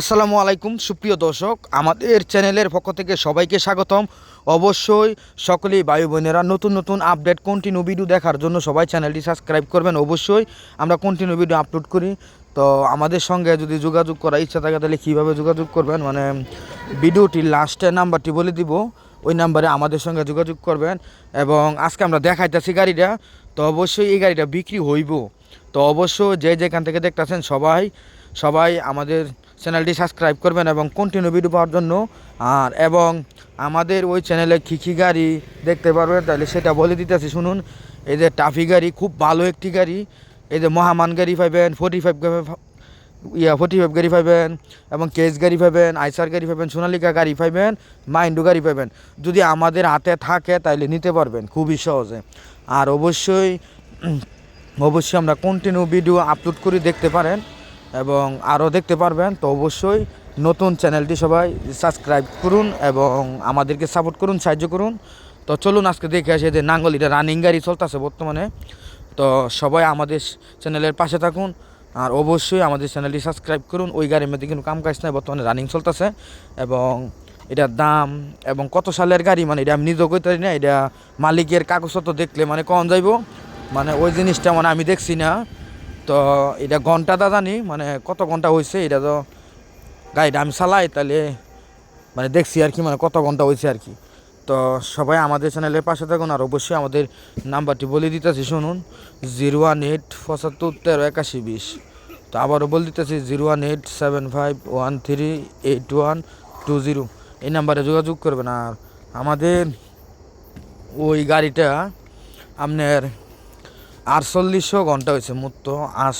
আসসালামু আলাইকুম, সুপ্রিয় দর্শক। আমাদের চ্যানেলের পক্ষ থেকে সবাইকে স্বাগতম। অবশ্যই সকলেই বায়ু বোনেরা নতুন নতুন আপডেট কন্টিনিউ ভিডিও দেখার জন্য সবাই চ্যানেলটি সাবস্ক্রাইব করবেন অবশ্যই। আমরা কন্টিনিউ ভিডিও আপলোড করি। তো আমাদের সঙ্গে যদি যোগাযোগ করার ইচ্ছা থাকে, তাহলে কীভাবে যোগাযোগ করবেন? মানে ভিডিওটির লাস্টের নাম্বারটি বলে দিব। ওই নাম্বারে আমাদের সঙ্গে যোগাযোগ করবেন। এবং আজকে আমরা দেখাইতেছি গাড়িটা। তো অবশ্যই এই গাড়িটা বিক্রি হইব। তো অবশ্যই যে যেখান থেকে দেখতেছেন সবাই সবাই আমাদের চ্যানেলটি সাবস্ক্রাইব করবেন এবং কন্টিনিউ ভিডিও পাওয়ার জন্য। আর এবং আমাদের ওই চ্যানেলে কী কী গাড়ি দেখতে পারবেন তাহলে সেটা বলে দিতেছি। শুনুন, এই যে টাফি গাড়ি, খুব ভালো একটি গাড়ি। এই যে মহামান গাড়ি পাইবেন ফোর্টি ফাইভ ইয়া ফোর্টি ফাইভ গাড়ি পাইবেন এবং কেস গাড়ি পাবেন আইসার গাড়ি পাইবেন সোনালিকা গাড়ি পাইবেন মাইন্ডু গাড়ি পাইবেন যদি আমাদের হাতে থাকে তাহলে নিতে পারবেন খুবই সহজে। আর অবশ্যই অবশ্যই আমরা কন্টিনিউ ভিডিও আপলোড করে দেখতে পারেন। এবং আরও দেখতে পারবেন, তো অবশ্যই নতুন চ্যানেলটি সবাই সাবস্ক্রাইব করুন এবং আমাদেরকে সাপোর্ট করুন, সাহায্য করুন। তো চলুন আজকে দেখে আসি যে নাঙ্গল এটা রানিং গাড়ি চলতেছে বর্তমানে। তো সবাই আমাদের চ্যানেলের পাশে থাকুন আর অবশ্যই আমাদের চ্যানেলটি সাবস্ক্রাইব করুন। ওই গাড়ির মধ্যে কিন্তু কাম কাজ নাই, বর্তমানে রানিং চলতেছে এবং এটার দাম এবং কত সালের গাড়ি মানে এটা আমি নিজেও কইতে না, এটা মালিকের কাগজপত্র দেখলে মানে কম যাইব। মানে ওই জিনিসটা মানে আমি দেখছি না। তো এটা ঘন্টাটা জানি মানে কত ঘণ্টা হয়েছে এটা তো গাড়িটা আমি চালাই, তাহলে মানে দেখছি আর কি মানে কত ঘণ্টা হয়েছে আর কি। তো সবাই আমাদের চ্যানেলের পাশে থাকুন, আর অবশ্যই আমাদের নাম্বারটি বলে দিতেছি, শুনুন, জিরো ওয়ান এইট পঁচাত্তর তেরো একাশি বিশ। তো আবারও বলে দিতেছি, zero one eight seven five one three eight one two zero. এই নাম্বারে যোগাযোগ করবেন, আর আমাদের ওই গাড়িটা আপনার আটচল্লিশশো ঘণ্টা হয়েছে মুক্ত। আস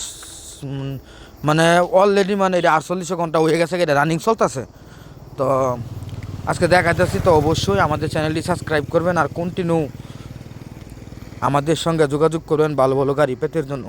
মানে অলরেডি মানে এটা আটচল্লিশশো ঘণ্টা হয়ে গেছে, এটা রানিং চলতেছে। তো আজকে দেখা যাচ্ছি তো অবশ্যই আমাদের চ্যানেলটি সাবস্ক্রাইব করবেন আর কন্টিনিউ আমাদের সঙ্গে যোগাযোগ করবেন ভালো ভালো গাড়ি পেতের জন্য।